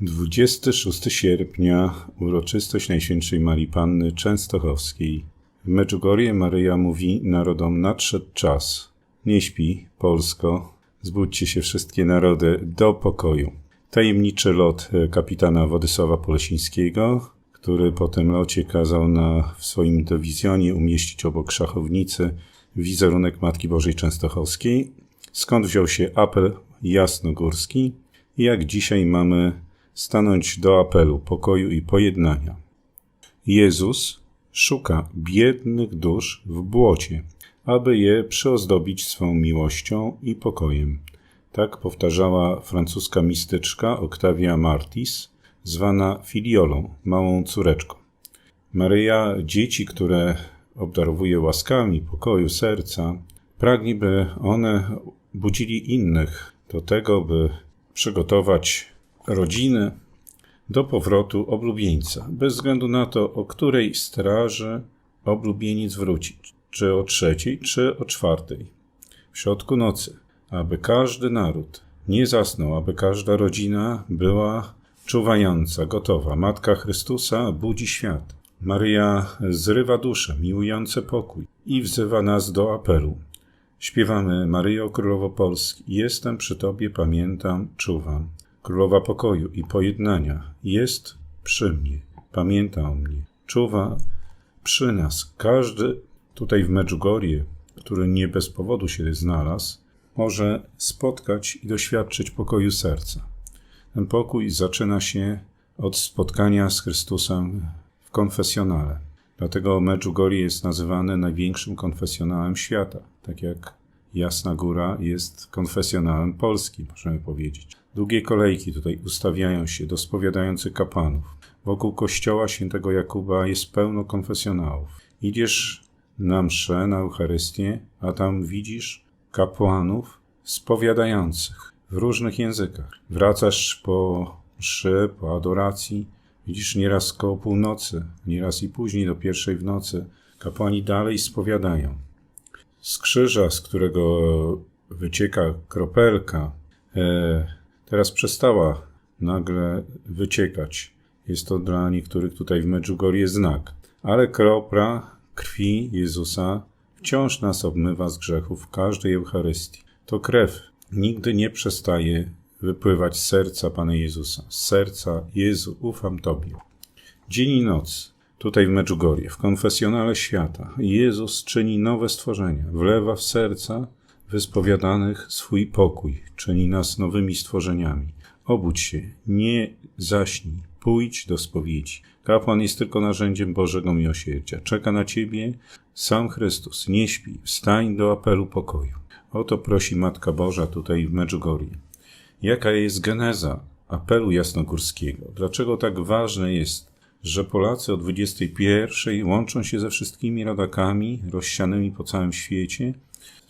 26 sierpnia uroczystość Najświętszej Marii Panny Częstochowskiej. W Medjugorje Maryja mówi narodom nadszedł czas. Nie śpi, Polsko, zbudźcie się wszystkie narody do pokoju. Tajemniczy lot e, kapitana Władysława Polesińskiego, który po tym locie kazał na, w swoim dywizjonie umieścić obok szachownicy wizerunek Matki Bożej Częstochowskiej, skąd wziął się apel jasnogórski jak dzisiaj mamy stanąć do apelu pokoju i pojednania. Jezus szuka biednych dusz w błocie, aby je przyozdobić swą miłością i pokojem. Tak powtarzała francuska mistyczka Octavia Martis, zwana Filiolą, małą córeczką. Maryja dzieci, które obdarowuje łaskami pokoju serca, pragnie, by one budzili innych do tego, by przygotować rodziny do powrotu oblubieńca, bez względu na to, o której straży oblubieniec wróci, czy o trzeciej, czy o czwartej, w środku nocy, aby każdy naród nie zasnął, aby każda rodzina była czuwająca, gotowa. Matka Chrystusa budzi świat. Maryja zrywa duszę, miłujące pokój i wzywa nas do apelu. Śpiewamy Maryjo Królowo Polski, jestem przy Tobie, pamiętam, czuwam. Królowa pokoju i pojednania jest przy mnie, pamięta o mnie, czuwa przy nas. Każdy tutaj w Medjugorje, który nie bez powodu się znalazł, może spotkać i doświadczyć pokoju serca. Ten pokój zaczyna się od spotkania z Chrystusem w konfesjonale. Dlatego Medjugorje jest nazywane największym konfesjonałem świata, tak jak Jasna Góra jest konfesjonałem Polski, możemy powiedzieć. Długie kolejki tutaj ustawiają się do spowiadających kapłanów. Wokół kościoła świętego Jakuba jest pełno konfesjonałów. Idziesz na mszę, na Eucharystię, a tam widzisz kapłanów spowiadających w różnych językach. Wracasz po mszy, po adoracji, widzisz nieraz koło północy, nieraz i później do pierwszej w nocy. Kapłani dalej spowiadają. Z krzyża, z którego wycieka kropelka, e, teraz przestała nagle wyciekać. Jest to dla niektórych tutaj w Medjugorje znak. Ale kropla krwi Jezusa wciąż nas obmywa z grzechów w każdej Eucharystii. To krew nigdy nie przestaje wypływać z serca Pana Jezusa. Z serca Jezu, ufam Tobie. Dzień i noc, tutaj w Medjugorje, w konfesjonale świata, Jezus czyni nowe stworzenia, wlewa w serca wyspowiadanych swój pokój, czyni nas nowymi stworzeniami. Obudź się, nie zaśnij, pójdź do spowiedzi. Kapłan jest tylko narzędziem Bożego miłosierdzia. Czeka na ciebie sam Chrystus. Nie śpi, wstań do apelu pokoju. O to prosi Matka Boża tutaj w Medjugorje. Jaka jest geneza apelu jasnogórskiego? Dlaczego tak ważne jest, że Polacy o 21 łączą się ze wszystkimi rodakami rozsianymi po całym świecie,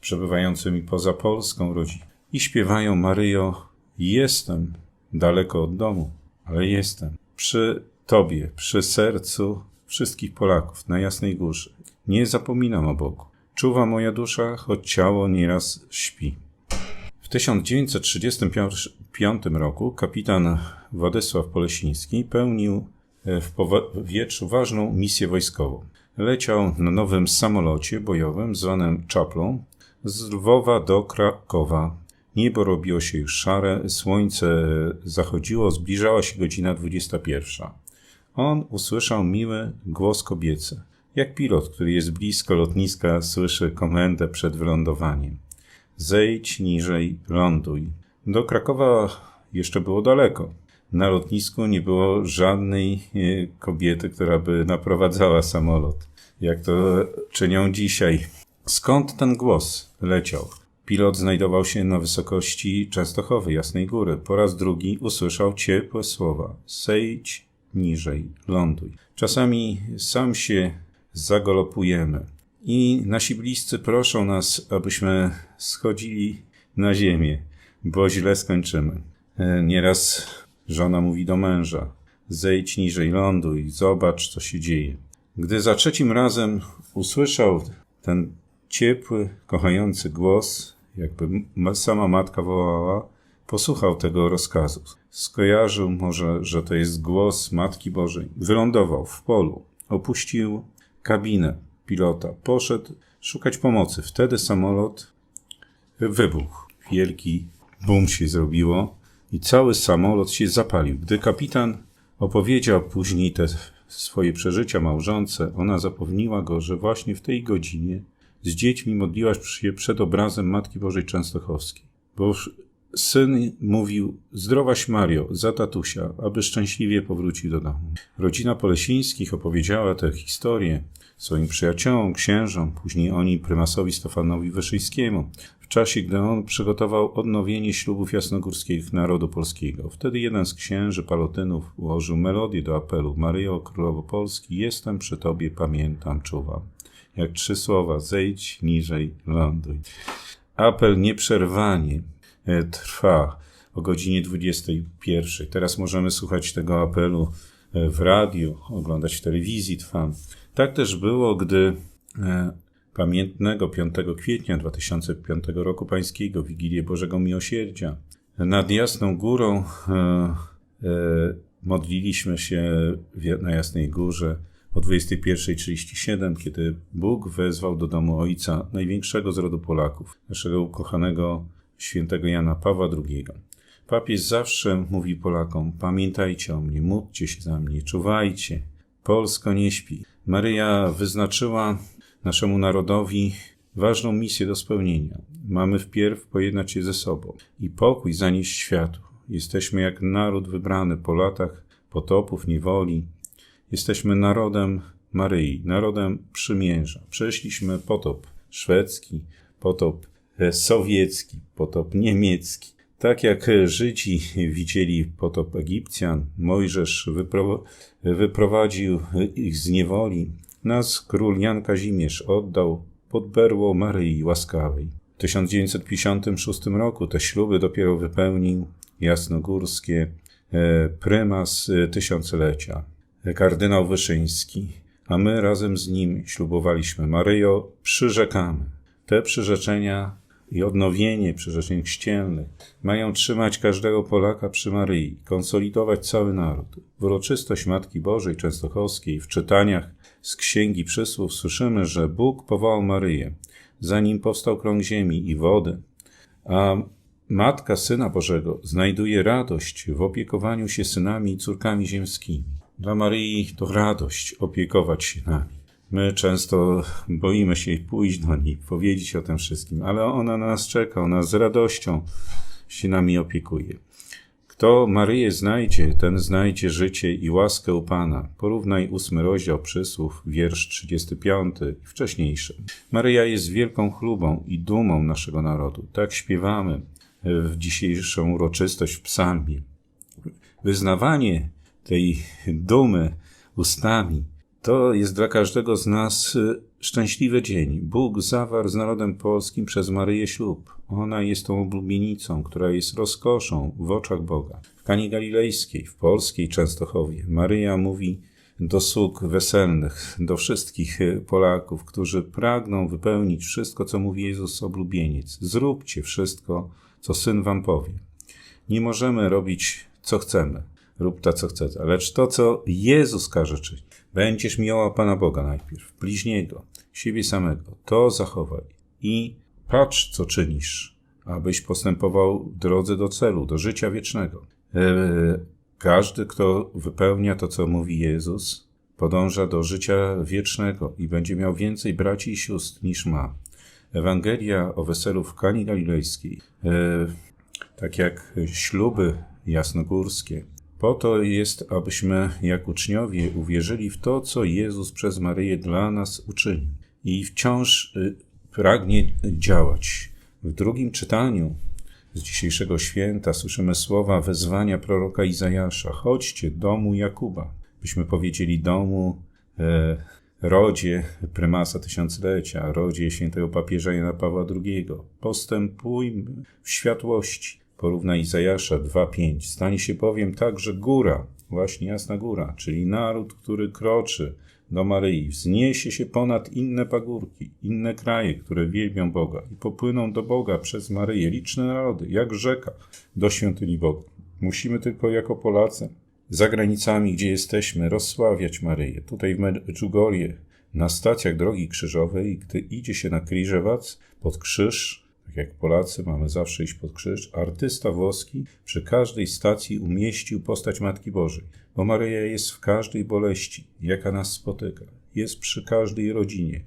przebywającymi poza Polską rodziną i śpiewają Maryjo, jestem daleko od domu, ale jestem przy Tobie, przy sercu wszystkich Polaków na Jasnej Górze. Nie zapominam o Bogu. Czuwa moja dusza, choć ciało nieraz śpi. W 1935 roku kapitan Władysław Polesiński pełnił w powietrzu ważną misję wojskową. Leciał na nowym samolocie bojowym zwanym Czaplą z Lwowa do Krakowa. Niebo robiło się już szare, słońce zachodziło, zbliżała się godzina 21. On usłyszał miły głos kobiecy, jak pilot, który jest blisko lotniska, słyszy komendę przed wylądowaniem. Zejdź niżej, ląduj. Do Krakowa jeszcze było daleko. Na lotnisku nie było żadnej e, kobiety, która by naprowadzała samolot, jak to czynią dzisiaj. Skąd ten głos leciał? Pilot znajdował się na wysokości Częstochowy, Jasnej Góry. Po raz drugi usłyszał ciepłe słowa: Sejdź niżej, ląduj. Czasami sam się zagolopujemy i nasi bliscy proszą nas, abyśmy schodzili na ziemię, bo źle skończymy. E, nieraz żona mówi do męża: Zejdź niżej, ląduj, zobacz, co się dzieje. Gdy za trzecim razem usłyszał ten ciepły, kochający głos, jakby sama matka wołała, posłuchał tego rozkazu. skojarzył może, że to jest głos Matki Bożej. Wylądował w polu, opuścił kabinę pilota, poszedł szukać pomocy. Wtedy samolot wybuchł. Wielki bum się zrobiło i cały samolot się zapalił. Gdy kapitan opowiedział później te swoje przeżycia małżonce, ona zapewniła go, że właśnie w tej godzinie z dziećmi modliłaś się przed obrazem Matki Bożej Częstochowskiej. Bo syn mówił, zdrowaś Mario, za tatusia, aby szczęśliwie powrócił do domu. Rodzina Polesińskich opowiedziała tę historię swoim przyjaciołom, księżom, później oni prymasowi Stefanowi Wyszyńskiemu, w czasie, gdy on przygotował odnowienie ślubów jasnogórskich narodu polskiego. Wtedy jeden z księży palotynów ułożył melodię do apelu Maryjo Królowo Polski, jestem przy Tobie, pamiętam, czuwam. Jak trzy słowa, zejdź niżej, ląduj. Apel nieprzerwanie e, trwa o godzinie 21. Teraz możemy słuchać tego apelu e, w radiu, oglądać w telewizji trwa. Tak też było, gdy e, pamiętnego 5 kwietnia 2005 roku pańskiego, Wigilię Bożego Miłosierdzia, nad Jasną Górą e, e, modliliśmy się na Jasnej Górze o 21.37, kiedy Bóg wezwał do domu Ojca największego z rodu Polaków, naszego ukochanego świętego Jana Pawła II. Papież zawsze mówi Polakom: Pamiętajcie o mnie, módlcie się za mnie, czuwajcie. Polsko nie śpi. Maryja wyznaczyła naszemu narodowi ważną misję do spełnienia. Mamy wpierw pojednać się ze sobą i pokój zanieść światu. Jesteśmy jak naród wybrany po latach potopów, niewoli. Jesteśmy narodem Maryi, narodem przymierza. Przeszliśmy potop szwedzki, potop e, sowiecki, potop niemiecki. Tak jak Żydzi widzieli potop Egipcjan, Mojżesz wyprowadził ich z niewoli, nas król Jan Kazimierz oddał pod berło Maryi Łaskawej. W 1956 roku te śluby dopiero wypełnił jasnogórskie e, prymas e, tysiąclecia, kardynał Wyszyński, a my razem z nim ślubowaliśmy Maryjo, przyrzekamy. Te przyrzeczenia i odnowienie przyrzeczeń chrzcielnych mają trzymać każdego Polaka przy Maryi, konsolidować cały naród. W uroczystość Matki Bożej Częstochowskiej w czytaniach z Księgi Przysłów słyszymy, że Bóg powołał Maryję, zanim powstał krąg ziemi i wody, a Matka Syna Bożego znajduje radość w opiekowaniu się synami i córkami ziemskimi. Dla Maryi to radość opiekować się nami. My często boimy się pójść do niej, powiedzieć o tym wszystkim, ale ona na nas czeka, ona z radością się nami opiekuje. Kto Maryję znajdzie, ten znajdzie życie i łaskę u Pana. Porównaj ósmy rozdział przysłów, wiersz 35 i wcześniejszy. Maryja jest wielką chlubą i dumą naszego narodu. Tak śpiewamy w dzisiejszą uroczystość w psalmie. Wyznawanie tej dumy ustami to jest dla każdego z nas y, szczęśliwy dzień. Bóg zawarł z narodem polskim przez Maryję ślub. Ona jest tą oblubienicą, która jest rozkoszą w oczach Boga. W Kani Galilejskiej, w polskiej Częstochowie, Maryja mówi do sług weselnych, do wszystkich y, Polaków, którzy pragną wypełnić wszystko, co mówi Jezus oblubieniec. Zróbcie wszystko, co Syn wam powie. Nie możemy robić, co chcemy. Rób to, co chcesz, lecz to, co Jezus każe czynić. Będziesz miała Pana Boga najpierw, bliźniego, siebie samego. To zachowaj i patrz, co czynisz, abyś postępował w drodze do celu, do życia wiecznego. E, każdy, kto wypełnia to, co mówi Jezus, podąża do życia wiecznego i będzie miał więcej braci i sióstr niż ma. Ewangelia o weselu w Kani Galilejskiej, e, tak jak śluby jasnogórskie, po to jest, abyśmy, jak uczniowie, uwierzyli w to, co Jezus przez Maryję dla nas uczynił i wciąż y, pragnie działać. W drugim czytaniu z dzisiejszego święta słyszymy słowa wezwania proroka Izajasza: Chodźcie domu Jakuba. Byśmy powiedzieli domu, e, rodzie prymasa tysiąclecia, rodzie świętego papieża Jana Pawła II. Postępujmy w światłości Porówna Izajasza 2.5. Stanie się bowiem tak, że góra, właśnie jasna góra, czyli naród, który kroczy do Maryi, wzniesie się ponad inne pagórki, inne kraje, które wielbią Boga i popłyną do Boga przez Maryję liczne narody, jak rzeka, do świątyni Boga. Musimy tylko jako Polacy za granicami, gdzie jesteśmy, rozsławiać Maryję. Tutaj w Medjugorje, na stacjach drogi krzyżowej, gdy idzie się na Kriżewac pod krzyż, tak jak Polacy mamy zawsze iść pod krzyż, artysta włoski przy każdej stacji umieścił postać Matki Bożej, bo Maryja jest w każdej boleści, jaka nas spotyka, jest przy każdej rodzinie,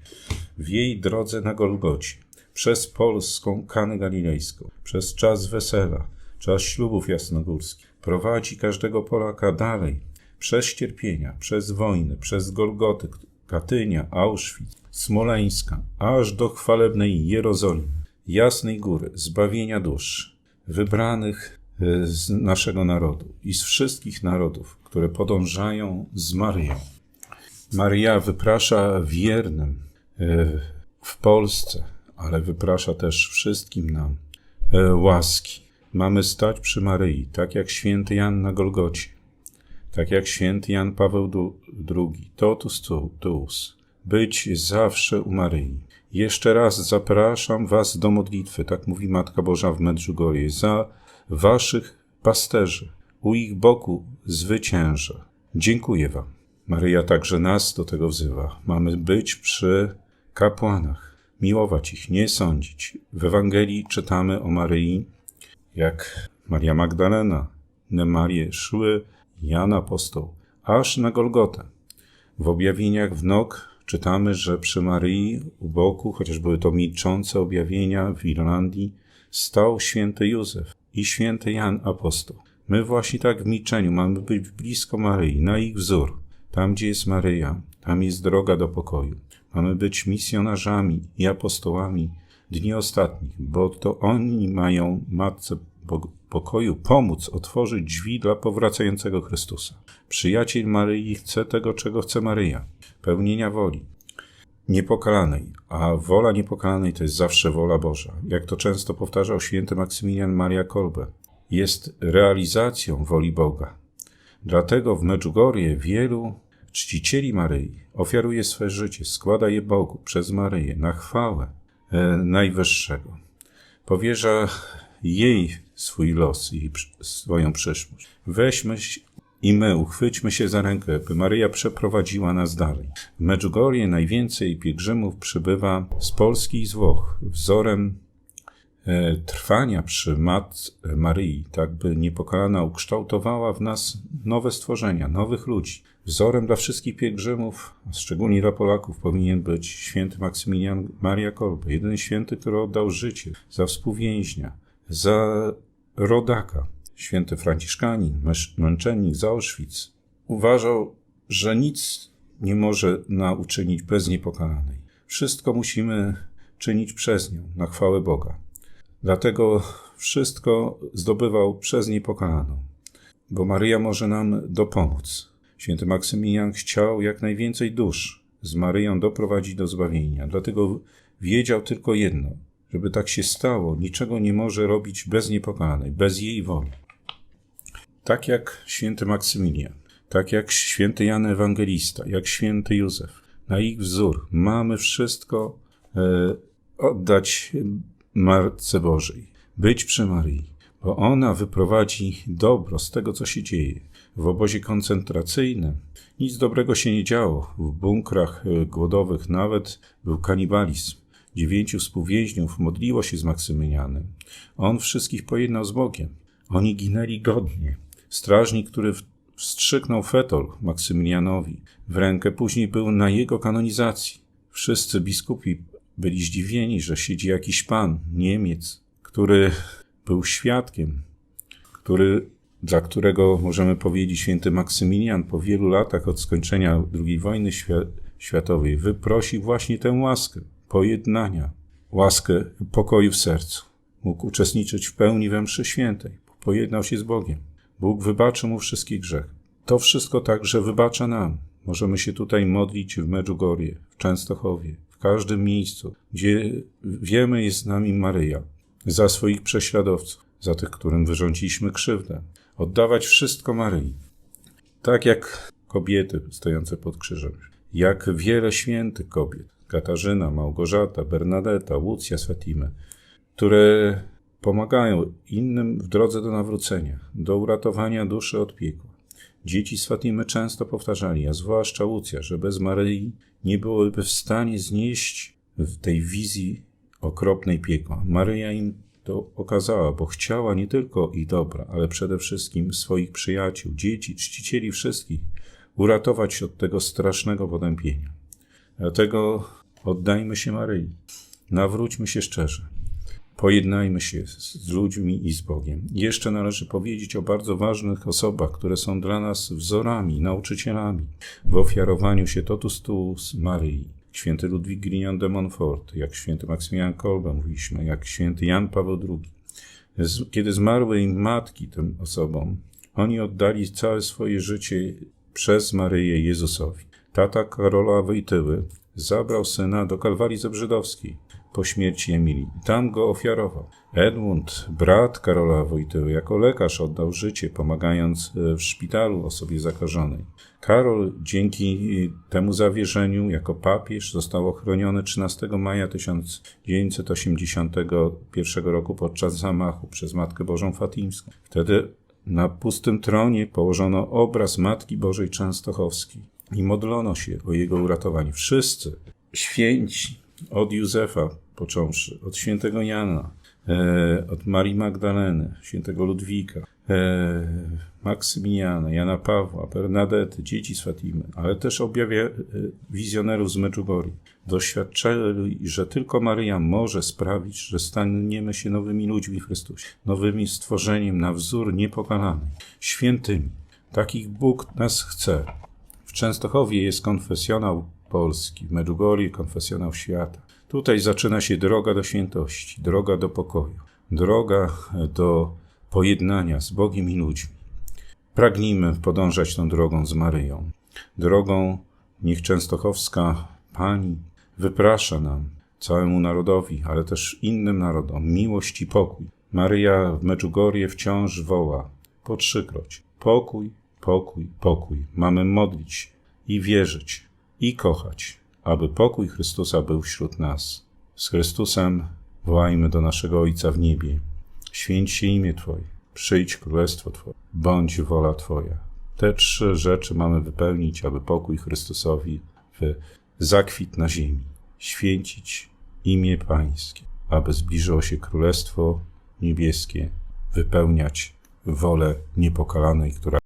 w jej drodze na Golgocie, przez polską Kanę Galilejską, przez czas wesela, czas ślubów jasnogórskich, prowadzi każdego Polaka dalej, przez cierpienia, przez wojny, przez Golgoty, Katynia, Auschwitz, Smoleńska, aż do chwalebnej Jerozolimy, Jasnej Góry, zbawienia dusz, wybranych e, z naszego narodu i z wszystkich narodów, które podążają z Maryją. Maria wyprasza wiernym e, w Polsce, ale wyprasza też wszystkim nam e, łaski. Mamy stać przy Maryi, tak jak święty Jan na Golgocie, tak jak święty Jan Paweł II, totus tuus, być zawsze u Maryi. Jeszcze raz zapraszam was do modlitwy, tak mówi Matka Boża w Medjugorje, za waszych pasterzy, u ich boku zwyciężę. Dziękuję wam. Maryja także nas do tego wzywa. Mamy być przy kapłanach, miłować ich, nie sądzić. W Ewangelii czytamy o Maryi, jak Maria Magdalena, inne Marie szły, Jan Apostoł, aż na Golgotę. W objawieniach w Nok czytamy, że przy Maryi u boku, chociaż były to milczące objawienia w Irlandii, stał święty Józef i święty Jan Apostoł. My właśnie tak w milczeniu mamy być blisko Maryi, na ich wzór. Tam, gdzie jest Maryja, tam jest droga do pokoju. Mamy być misjonarzami i apostołami dni ostatnich, bo to oni mają Matce Pokoju pomóc otworzyć drzwi dla powracającego Chrystusa. Przyjaciel Maryi chce tego, czego chce Maryja pełnienia woli niepokalanej, a wola niepokalanej to jest zawsze wola Boża. Jak to często powtarzał święty Maksymilian Maria Kolbe, jest realizacją woli Boga. Dlatego w Medjugorje wielu czcicieli Maryi ofiaruje swe życie, składa je Bogu przez Maryję na chwałę e, Najwyższego. Powierza jej swój los i swoją przyszłość. Weźmy i my uchwyćmy się za rękę, by Maryja przeprowadziła nas dalej. W Medjugorje najwięcej pielgrzymów przybywa z Polski i z Włoch. Wzorem e, trwania przy Mat Maryi, tak by niepokalana ukształtowała w nas nowe stworzenia, nowych ludzi. Wzorem dla wszystkich pielgrzymów, a szczególnie dla Polaków, powinien być święty Maksymilian Maria Kolbe, jeden święty, który oddał życie za współwięźnia, za rodaka, święty Franciszkanin, męczennik z Auschwitz, uważał, że nic nie może na uczynić bez niepokalanej. Wszystko musimy czynić przez nią, na chwałę Boga. Dlatego wszystko zdobywał przez niepokalaną, bo Maryja może nam dopomóc. Święty Maksymilian chciał jak najwięcej dusz z Maryją doprowadzić do zbawienia. Dlatego wiedział tylko jedno, żeby tak się stało, niczego nie może robić bez niepokalanej, bez jej woli. Tak jak święty Maksymilian, tak jak święty Jan Ewangelista, jak święty Józef, na ich wzór mamy wszystko e, oddać Matce Bożej, być przy Maryi, bo ona wyprowadzi dobro z tego, co się dzieje. W obozie koncentracyjnym nic dobrego się nie działo. W bunkrach e, głodowych nawet był kanibalizm. Dziewięciu współwięźniów modliło się z Maksymilianem. On wszystkich pojednał z Bogiem. Oni ginęli godnie. Strażnik, który wstrzyknął fetol Maksymilianowi w rękę, później był na jego kanonizacji. Wszyscy biskupi byli zdziwieni, że siedzi jakiś pan, Niemiec, który był świadkiem, który, dla którego możemy powiedzieć święty Maksymilian po wielu latach od skończenia II wojny światowej wyprosił właśnie tę łaskę pojednania, łaskę pokoju w sercu. Mógł uczestniczyć w pełni we mszy świętej, pojednał się z Bogiem. Bóg wybaczy mu wszystkich grzech. To wszystko także wybacza nam. Możemy się tutaj modlić w Medjugorje, w Częstochowie, w każdym miejscu, gdzie wiemy jest z nami Maryja, za swoich prześladowców, za tych, którym wyrządziliśmy krzywdę. Oddawać wszystko Maryi. Tak jak kobiety stojące pod krzyżem, jak wiele świętych kobiet, Katarzyna, Małgorzata, Bernadetta, Łucja z które pomagają innym w drodze do nawrócenia, do uratowania duszy od piekła. Dzieci z często powtarzali, a zwłaszcza Łucja, że bez Maryi nie byłyby w stanie znieść tej wizji okropnej piekła. Maryja im to okazała, bo chciała nie tylko ich dobra, ale przede wszystkim swoich przyjaciół, dzieci, czcicieli wszystkich uratować od tego strasznego potępienia. Dlatego oddajmy się Maryi, nawróćmy się szczerze, pojednajmy się z ludźmi i z Bogiem. Jeszcze należy powiedzieć o bardzo ważnych osobach, które są dla nas wzorami, nauczycielami w ofiarowaniu się totus tuus Maryi. Święty Ludwik Grignon de Montfort, jak święty Maksymilian Kolbe mówiliśmy, jak święty Jan Paweł II. Kiedy zmarły im matki tym osobom, oni oddali całe swoje życie przez Maryję Jezusowi. Tata Karola Wojtyły zabrał syna do Kalwarii Zebrzydowskiej po śmierci Emilii. Tam go ofiarował. Edmund, brat Karola Wojtyły, jako lekarz oddał życie, pomagając e, w szpitalu osobie zakażonej. Karol dzięki e, temu zawierzeniu jako papież został ochroniony 13 maja 1981 roku podczas zamachu przez Matkę Bożą Fatimską. Wtedy na pustym tronie położono obraz Matki Bożej Częstochowskiej i modlono się o jego uratowanie. Wszyscy święci, od Józefa począwszy, od świętego Jana, e, od Marii Magdaleny, świętego Ludwika, e, Maksymiliana, Jana Pawła, Bernadety, dzieci z Fatimy, ale też objawia e, wizjonerów z Medjugorje. Doświadczali, że tylko Maryja może sprawić, że staniemy się nowymi ludźmi w Chrystusie, nowymi stworzeniem na wzór niepokalanej, świętymi. Takich Bóg nas chce. W Częstochowie jest konfesjonał Polski, w Medjugorje konfesjonał świata. Tutaj zaczyna się droga do świętości, droga do pokoju, droga do pojednania z Bogiem i ludźmi. Pragnijmy podążać tą drogą z Maryją. Drogą niech Częstochowska Pani wyprasza nam, całemu narodowi, ale też innym narodom, miłość i pokój. Maryja w Medjugorje wciąż woła po trzykroć. Pokój, pokój, pokój. Mamy modlić i wierzyć i kochać, aby pokój Chrystusa był wśród nas. Z Chrystusem wołajmy do naszego Ojca w niebie. Święć się imię Twoje, przyjdź królestwo Twoje, bądź wola Twoja. Te trzy rzeczy mamy wypełnić, aby pokój Chrystusowi zakwit na ziemi. Święcić imię Pańskie, aby zbliżyło się Królestwo Niebieskie, wypełniać wolę niepokalanej, która